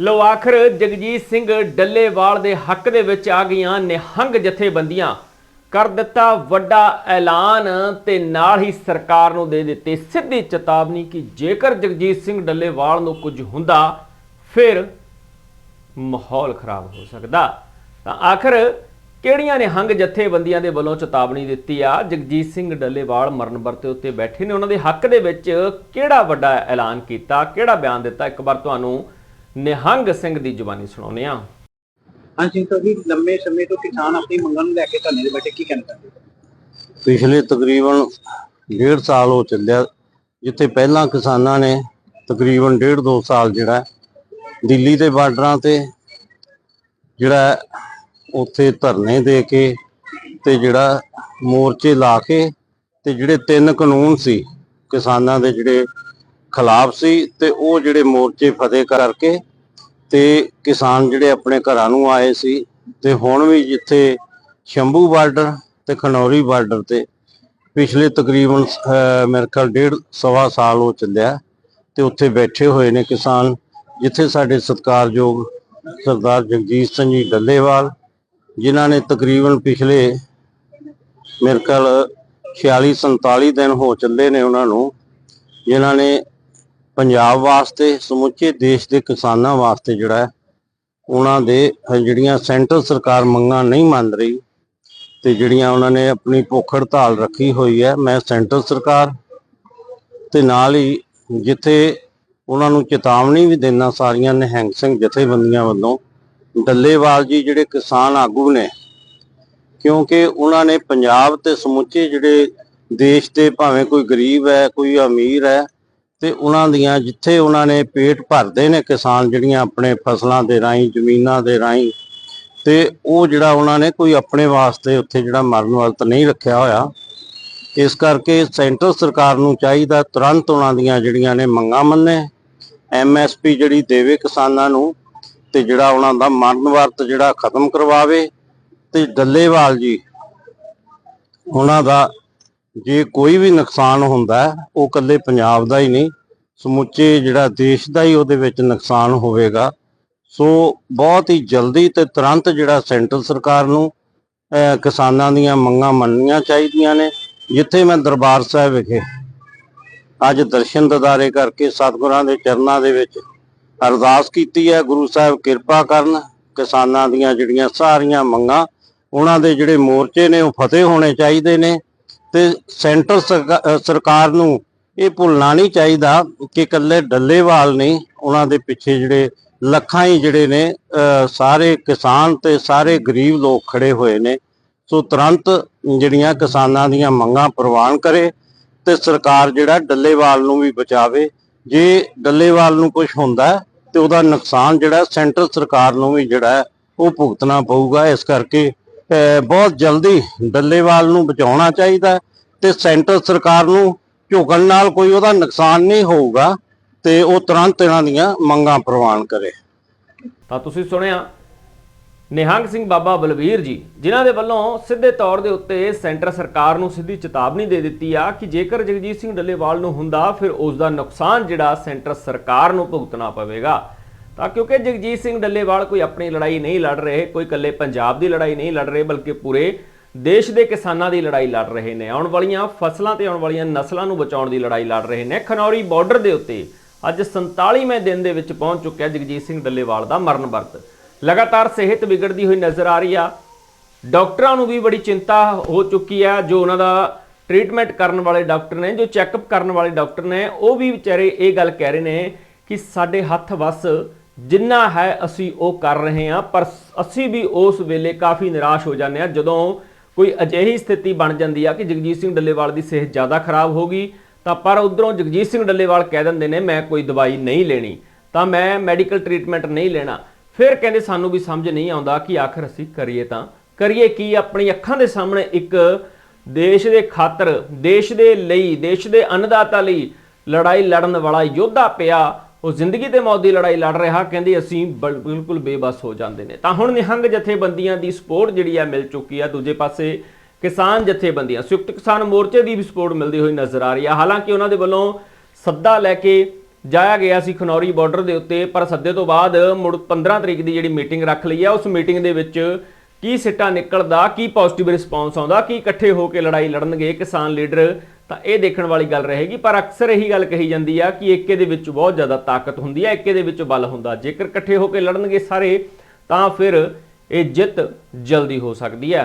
ਲੋ ਆਖਰ ਜਗਜੀਤ ਸਿੰਘ ਡੱਲੇਵਾਲ ਦੇ ਹੱਕ ਦੇ ਵਿੱਚ ਆ ਗਈਆਂ ਨਿਹੰਗ ਜਥੇਬੰਦੀਆਂ। ਕਰ ਦਿੱਤਾ ਵੱਡਾ ਐਲਾਨ ਤੇ ਨਾਲ ਹੀ ਸਰਕਾਰ ਨੂੰ ਦੇ ਦਿੱਤੇ ਸਿੱਧੀ ਚੇਤਾਵਨੀ ਕਿ ਜੇਕਰ ਜਗਜੀਤ ਸਿੰਘ ਡੱਲੇਵਾਲ ਨੂੰ ਕੁਝ ਹੁੰਦਾ, ਫਿਰ ਮਾਹੌਲ ਖਰਾਬ ਹੋ ਸਕਦਾ। ਤਾਂ ਆਖਰ ਕਿਹੜੀਆਂ ਨਿਹੰਗ ਜਥੇਬੰਦੀਆਂ ਦੇ ਵੱਲੋਂ ਚੇਤਾਵਨੀ ਦਿੱਤੀ ਆ? ਜਗਜੀਤ ਸਿੰਘ ਡੱਲੇਵਾਲ ਮਰਨ ਵਰਤੇ ਉੱਤੇ ਬੈਠੇ ਨੇ। ਉਹਨਾਂ ਦੇ ਹੱਕ ਦੇ ਵਿੱਚ ਕਿਹੜਾ ਵੱਡਾ ਐਲਾਨ ਕੀਤਾ, ਕਿਹੜਾ ਬਿਆਨ ਦਿੱਤਾ? ਇੱਕ ਵਾਰ ਤੁਹਾਨੂੰ ਨਿਹੰਗ ਸਿੰਘ ਦੀ ਜ਼ੁਬਾਨੀ ਸੁਣਾਉਂਦੇ ਆ ਹਾਂਜੀ ਤਾਂ ਜੀ ਲੰਮੇ ਸਮੇਂ ਤੋਂ ਕਿਸਾਨ ਆਪਣੀ ਮੰਗਾਂ ਨੂੰ ਲੈ ਕੇ ਧਰਨੇ ਦੇ ਬੈਠੇ ਕੀ ਹੋ? ਪਿਛਲੇ ਤਕਰੀਬਨ ਡੇਢ ਸਾਲ ਹੋ ਚੱਲਿਆ ਜਿੱਥੇ ਪਹਿਲਾਂ ਕਿਸਾਨਾਂ ਨੇ ਤਕਰੀਬਨ ਡੇਢ ਦੋ ਸਾਲ ਜਿਹੜਾ ਦਿੱਲੀ ਦੇ ਬਾਰਡਰਾਂ ਤੇ ਜਿਹੜਾ ਉੱਥੇ ਧਰਨੇ ਦੇ ਕੇ ਤੇ ਜਿਹੜਾ ਮੋਰਚੇ ਲਾ ਕੇ ਤੇ ਜਿਹੜੇ ਤਿੰਨ ਕਾਨੂੰਨ ਸੀ ਕਿਸਾਨਾਂ ਦੇ ਜਿਹੜੇ ਖਿਲਾਫ ਸੀ ਤੇ ਉਹ ਜਿਹੜੇ ਮੋਰਚੇ ਫਤਿਹ ਕਰਕੇ ਤੇ ਕਿਸਾਨ ਜਿਹੜੇ ਆਪਣੇ ਘਰਾਂ ਨੂੰ ਆਏ ਸੀ ਤੇ ਹੁਣ ਵੀ ਜਿੱਥੇ ਸ਼ੰਭੂ ਬਾਰਡਰ ਤੇ ਖਨੌਰੀ ਬਾਰਡਰ ਤੇ ਪਿਛਲੇ ਤਕਰੀਬਨ ਮੇਰੇ ਖਿਆਲ ਡੇਢ ਸਵਾ ਸਾਲ ਹੋ ਚੱਲਿਆ ਤੇ ਉੱਥੇ ਬੈਠੇ ਹੋਏ ਨੇ ਕਿਸਾਨ, ਜਿੱਥੇ ਸਾਡੇ ਸਤਿਕਾਰਯੋਗ ਸਰਦਾਰ ਜਗਜੀਤ ਸਿੰਘ ਜੀ ਡੱਲੇਵਾਲ, ਜਿਨ੍ਹਾਂ ਨੇ ਤਕਰੀਬਨ ਪਿਛਲੇ ਮੇਰੇ ਖਿਆਲ 46 47 ਦਿਨ ਹੋ ਚੱਲੇ ਨੇ ਉਹਨਾਂ ਨੂੰ, ਜਿਨ੍ਹਾਂ ਨੇ ਪੰਜਾਬ ਵਾਸਤੇ, ਸਮੁੱਚੇ ਦੇਸ਼ ਦੇ ਕਿਸਾਨਾਂ ਵਾਸਤੇ ਜਿਹੜਾ ਉਹਨਾਂ ਦੇ ਜਿਹੜੀਆਂ ਸੈਂਟਰ ਸਰਕਾਰ ਮੰਗਾਂ ਨਹੀਂ ਮੰਨ ਰਹੀ ਤੇ ਜਿਹੜੀਆਂ ਉਹਨਾਂ ਨੇ ਆਪਣੀ ਭੁੱਖ ਹੜਤਾਲ ਰੱਖੀ ਹੋਈ ਹੈ, ਮੈਂ ਸੈਂਟਰ ਸਰਕਾਰ ਤੇ ਨਾਲ ਹੀ ਜਿੱਥੇ ਉਹਨਾਂ ਨੂੰ ਚੇਤਾਵਨੀ ਵੀ ਦੇਣਾ ਸਾਰੀਆਂ ਨਿਹੰਗ ਸਿੰਘ ਜਥੇਬੰਦੀਆਂ ਵੱਲੋਂ, ਡੱਲੇਵਾਲ ਜੀ ਜਿਹੜੇ ਕਿਸਾਨ ਆਗੂ ਨੇ, ਕਿਉਂਕਿ ਉਹਨਾਂ ਨੇ ਪੰਜਾਬ ਤੇ ਸਮੁੱਚੇ ਜਿਹੜੇ ਦੇਸ਼ ਦੇ ਭਾਵੇਂ ਕੋਈ ਗਰੀਬ ਹੈ, ਕੋਈ ਅਮੀਰ ਹੈ ਤੇ ਉਹਨਾਂ ਦੀਆਂ ਜਿੱਥੇ ਉਹਨਾਂ ਨੇ ਪੇਟ ਭਰਦੇ ਨੇ ਕਿਸਾਨ ਜਿਹੜੀਆਂ ਆਪਣੇ ਫਸਲਾਂ ਦੇ ਰਾਹੀਂ, ਜ਼ਮੀਨਾਂ ਦੇ ਰਾਹੀਂ, ਤੇ ਉਹ ਜਿਹੜਾ ਉਹਨਾਂ ਨੇ ਕੋਈ ਆਪਣੇ ਵਾਸਤੇ ਉੱਥੇ ਜਿਹੜਾ ਮਰਨ ਵਰਤ ਨਹੀਂ ਰੱਖਿਆ ਹੋਇਆ। ਇਸ ਕਰਕੇ ਸੈਂਟਰ ਸਰਕਾਰ ਨੂੰ ਚਾਹੀਦਾ ਤੁਰੰਤ ਉਹਨਾਂ ਦੀਆਂ ਜਿਹੜੀਆਂ ਨੇ ਮੰਗਾਂ ਮੰਨੇ। ਐਮਐਸਪੀ ਜਿਹੜੀ ਦੇਵੇ ਕਿਸਾਨਾਂ ਨੂੰ ਤੇ ਜਿਹੜਾ ਉਹਨਾਂ ਦਾ ਮਰਨ ਵਰਤ ਜਿਹੜਾ ਖਤਮ ਕਰਵਾਵੇ। ਤੇ ਡੱਲੇਵਾਲ ਜੀ, ਉਹਨਾਂ ਦਾ ਜੇ ਕੋਈ ਵੀ ਨੁਕਸਾਨ ਹੁੰਦਾ, ਉਹ ਇਕੱਲੇ ਪੰਜਾਬ ਦਾ ਹੀ ਨਹੀਂ, ਸਮੁੱਚੇ ਜਿਹੜਾ ਦੇਸ਼ ਦਾ ਹੀ ਉਹਦੇ ਵਿੱਚ ਨੁਕਸਾਨ ਹੋਵੇਗਾ। ਸੋ ਬਹੁਤ ਹੀ ਜਲਦੀ ਤੇ ਤੁਰੰਤ ਜਿਹੜਾ ਸੈਂਟਰ ਸਰਕਾਰ ਨੂੰ ਕਿਸਾਨਾਂ ਦੀਆਂ ਮੰਗਾਂ ਮੰਨਣੀਆਂ ਚਾਹੀਦੀਆਂ ਨੇ, ਜਿੱਥੇ ਮੈਂ ਦਰਬਾਰ ਸਾਹਿਬ ਵਿਖੇ ਅੱਜ ਦਰਸ਼ਨ ਦਿਦਾਰੇ ਕਰਕੇ ਸਤਿਗੁਰਾਂ ਦੇ ਚਰਨਾਂ ਦੇ ਵਿੱਚ ਅਰਦਾਸ ਕੀਤੀ ਹੈ। ਗੁਰੂ ਸਾਹਿਬ ਕਿਰਪਾ ਕਰਨ, ਕਿਸਾਨਾਂ ਦੀਆਂ ਜਿਹੜੀਆਂ ਸਾਰੀਆਂ ਮੰਗਾਂ, ਉਹਨਾਂ ਦੇ ਜਿਹੜੇ ਮੋਰਚੇ ਨੇ ਉਹ ਫਤਿਹ ਹੋਣੇ ਚਾਹੀਦੇ ਨੇ। ਤੇ ਸੈਂਟਰ ਸਰਕਾ- ਸਰਕਾਰ ਨੂੰ ਇਹ ਭੁੱਲਣਾ ਨਹੀਂ ਚਾਹੀਦਾ ਕਿ ਇਕੱਲੇ ਡੱਲੇਵਾਲ ਨਹੀਂ ਉਹਨਾਂ ਦੇ ਪਿੱਛੇ ਜਿਹੜੇ ਲੱਖਾਂ ਹੀ ਜਿਹੜੇ ਨੇ ਸਾਰੇ ਕਿਸਾਨ ਤੇ ਸਾਰੇ ਗਰੀਬ ਲੋਕ ਖੜੇ ਹੋਏ ਨੇ। ਸੋ ਤੁਰੰਤ ਜਿਹੜੀਆਂ ਕਿਸਾਨਾਂ ਦੀਆਂ ਮੰਗਾਂ ਪ੍ਰਵਾਨ ਕਰੇ ਤੇ ਸਰਕਾਰ ਜਿਹੜਾ ਡੱਲੇਵਾਲ ਨੂੰ ਵੀ ਬਚਾਵੇ। ਜੇ ਡੱਲੇਵਾਲ ਨੂੰ ਕੁਝ ਹੁੰਦਾ ਹੈ, ਤੇ ਉਹਦਾ ਨੁਕਸਾਨ ਜਿਹੜਾ ਸੈਂਟਰ ਸਰਕਾਰ ਨੂੰ ਵੀ ਜਿਹੜਾ ਉਹ ਭੁਗਤਣਾ ਪਊਗਾ। ਇਸ ਕਰਕੇ ਬਹੁਤ ਜਲਦੀ ਡੱਲੇਵਾਲ ਨੂੰ ਬਚਾਉਣਾ ਚਾਹੀਦਾ ਤੇ ਸੈਂਟਰ ਸਰਕਾਰ ਨੂੰ ਝੁਕਣ ਨਾਲ ਕੋਈ ਉਹਦਾ ਨੁਕਸਾਨ ਨਹੀਂ ਹੋਊਗਾ ਤੇ ਉਹ ਤੁਰੰਤ ਇਹਨਾਂ ਦੀਆਂ ਮੰਗਾਂ ਪ੍ਰਵਾਨ ਕਰੇ। ਤਾਂ ਤੁਸੀਂ ਸੁਣਿਆ, ਨਿਹੰਗ ਸਿੰਘ ਬਾਬਾ ਬਲਵੀਰ ਜੀ, ਜਿਨ੍ਹਾਂ ਦੇ ਵੱਲੋਂ ਸਿੱਧੇ ਤੌਰ ਦੇ ਉੱਤੇ ਸੈਂਟਰ ਸਰਕਾਰ ਨੂੰ ਸਿੱਧੀ ਚੇਤਾਵਨੀ ਦੇ ਦਿੱਤੀ ਆ ਕਿ ਜੇਕਰ ਜਗਜੀਤ ਸਿੰਘ ਡੱਲੇਵਾਲ ਨੂੰ ਹੁੰਦਾ, ਫਿਰ ਉਸ ਦਾ ਨੁਕਸਾਨ ਜਿਹੜਾ ਸੈਂਟਰ ਸਰਕਾਰ ਨੂੰ ਭੁਗਤਣਾ ਪਵੇਗਾ। ਤਾਂ ਕਿਉਂਕਿ ਜਗਜੀਤ ਸਿੰਘ ਡੱਲੇਵਾਲ ਕੋਈ ਆਪਣੀ ਲੜਾਈ ਨਹੀਂ ਲੜ ਰਹੇ, ਕੋਈ ਇਕੱਲੇ ਪੰਜਾਬ ਦੀ ਲੜਾਈ ਨਹੀਂ ਲੜ ਰਹੇ, ਬਲਕਿ ਪੂਰੇ ਦੇਸ਼ ਦੇ ਕਿਸਾਨਾਂ ਦੀ ਲੜਾਈ ਲੜ ਰਹੇ ਨੇ। ਆਉਣ ਵਾਲੀਆਂ ਫਸਲਾਂ ਤੇ ਆਉਣ ਵਾਲੀਆਂ ਨਸਲਾਂ ਨੂੰ ਬਚਾਉਣ ਦੀ ਲੜਾਈ ਲੜ ਰਹੇ ਨੇ। ਖਨੌਰੀ ਬਾਰਡਰ ਦੇ ਉੱਤੇ ਅੱਜ 47ਵੇਂ ਦਿਨ ਦੇ ਵਿੱਚ ਪਹੁੰਚ ਚੁੱਕਿਆ ਜਗਜੀਤ ਸਿੰਘ ਡੱਲੇਵਾਲ ਦਾ ਮਰਨ ਵਰਤ। ਲਗਾਤਾਰ ਸਿਹਤ ਵਿਗੜਦੀ ਹੋਈ ਨਜ਼ਰ ਆ ਰਹੀ ਆ। ਡਾਕਟਰਾਂ ਨੂੰ ਵੀ ਬੜੀ ਚਿੰਤਾ ਹੋ ਚੁੱਕੀ ਆ, ਜੋ ਉਹਨਾਂ ਦਾ ਟ੍ਰੀਟਮੈਂਟ ਕਰਨ ਵਾਲੇ ਡਾਕਟਰ ਨੇ, ਜੋ ਚੈੱਕਅਪ ਕਰਨ ਵਾਲੇ ਡਾਕਟਰ ਨੇ, ਉਹ ਵੀ ਵਿਚਾਰੇ ਇਹ ਗੱਲ ਕਹਿ ਰਹੇ ਨੇ ਕਿ ਸਾਡੇ ਹੱਥ ਵੱਸ ਜਿੰਨਾ ਹੈ ਅਸੀਂ ਉਹ ਕਰ ਰਹੇ ਹਾਂ, ਪਰ ਅਸੀਂ ਵੀ ਉਸ ਵੇਲੇ ਕਾਫੀ ਨਿਰਾਸ਼ ਹੋ ਜਾਂਦੇ ਹਾਂ, ਜਦੋਂ ਕੋਈ ਅਜਿਹੀ ਸਥਿਤੀ ਬਣ ਜਾਂਦੀ ਆ ਕਿ ਜਗਜੀਤ ਸਿੰਘ ਡੱਲੇਵਾਲ ਦੀ ਸਿਹਤ ਜ਼ਿਆਦਾ ਖਰਾਬ ਹੋ ਗਈ, ਤਾਂ ਪਰ ਉਧਰੋਂ ਜਗਜੀਤ ਸਿੰਘ ਡੱਲੇਵਾਲ ਕਹਿ ਦਿੰਦੇ ਨੇ, ਮੈਂ ਕੋਈ ਦਵਾਈ ਨਹੀਂ ਲੈਣੀ। ਤਾਂ ਮੈਂ ਮੈਡੀਕਲ ਟ੍ਰੀਟਮੈਂਟ ਨਹੀਂ ਲੈਣਾ। ਫਿਰ ਕਹਿੰਦੇ, ਸਾਨੂੰ ਵੀ ਸਮਝ ਨਹੀਂ ਆਉਂਦਾ ਕਿ ਆਖਰ ਅਸੀਂ ਕਰੀਏ ਤਾਂ। ਕਰੀਏ ਕੀ? ਆਪਣੀ ਅੱਖਾਂ ਦੇ ਸਾਹਮਣੇ ਇੱਕ ਦੇਸ਼ ਦੇ ਖਾਤਰ, ਦੇਸ਼ ਦੇ ਲਈ, ਦੇਸ਼ ਦੇ ਅੰਨਦਾਤਾ ਲਈ ਲੜਾਈ ਲੜਨ ਵਾਲਾ ਯੋਧਾ ਪਿਆ। ਉਹ ਜ਼ਿੰਦਗੀ ਤੇ ਮੌਤ ਦੀ ਲੜਾਈ ਲੜ ਰਿਹਾ, ਕਹਿੰਦੇ ਅਸੀਂ ਬਲ- ਬਿਲਕੁਲ ਬੇਬਸ ਹੋ ਜਾਂਦੇ ਨੇ। ਤਾਂ ਹੁਣ ਨਿਹੰਗ ਜਥੇਬੰਦੀਆਂ ਦੀ ਸਪੋਰਟ ਜਿਹੜੀ ਆ ਮਿਲ ਚੁੱਕੀ ਆ। ਦੂਜੇ ਪਾਸੇ ਕਿਸਾਨ ਜਥੇਬੰਦੀਆਂ, ਸੰਯੁਕਤ ਕਿਸਾਨ ਮੋਰਚੇ ਦੀ ਵੀ ਸਪੋਰਟ ਮਿਲਦੀ ਹੋਈ ਨਜ਼ਰ ਆ ਰਹੀ ਆ। ਹਾਲਾਂਕਿ ਉਹਨਾਂ ਦੇ ਵੱਲੋਂ ਸੱਦਾ ਲੈ ਕੇ ਜਾਇਆ ਗਿਆ ਸੀ ਖਨੌਰੀ ਬਾਰਡਰ ਦੇ ਉੱਤੇ, ਪਰ ਸੱਦੇ ਤੋਂ ਬਾਅਦ ਮੁੜ 15 ਤਰੀਕ ਦੀ ਜਿਹੜੀ ਮੀਟਿੰਗ ਰੱਖ ਲਈ ਹੈ ਉਸ ਮੀਟਿੰਗ ਦੇ ਵਿੱਚ ਕੀ ਸਿੱਟਾ ਨਿਕਲਦਾ, ਕੀ ਪੋਜ਼ਿਟਿਵ ਰਿਸਪੌਂਸ ਆਉਂਦਾ, ਕੀ ਇਕੱਠੇ ਹੋ ਕੇ ਲੜਾਈ ਲੜਨਗੇ ਕਿਸਾਨ ਲੀਡਰ ਤਾਂ ਇਹ ਦੇਖਣ ਵਾਲੀ ਗੱਲ ਰਹੇਗੀ, ਪਰ ਅਕਸਰ ਇਹੀ ਗੱਲ ਕਹੀ ਜਾਂਦੀ ਆ ਕਿ ਏਕੇ ਦੇ ਵਿੱਚ ਬਹੁਤ ਜ਼ਿਆਦਾ ਤਾਕਤ ਹੁੰਦੀ ਹੈ ਏਕੇ ਦੇ ਵਿੱਚ ਬਲ ਹੁੰਦਾ। ਜੇਕਰ ਇਕੱਠੇ ਹੋ ਕੇ ਲੜਨਗੇ ਸਾਰੇ, ਤਾਂ ਫਿਰ ਇਹ ਜਿੱਤ ਜਲਦੀ ਹੋ ਸਕਦੀ ਹੈ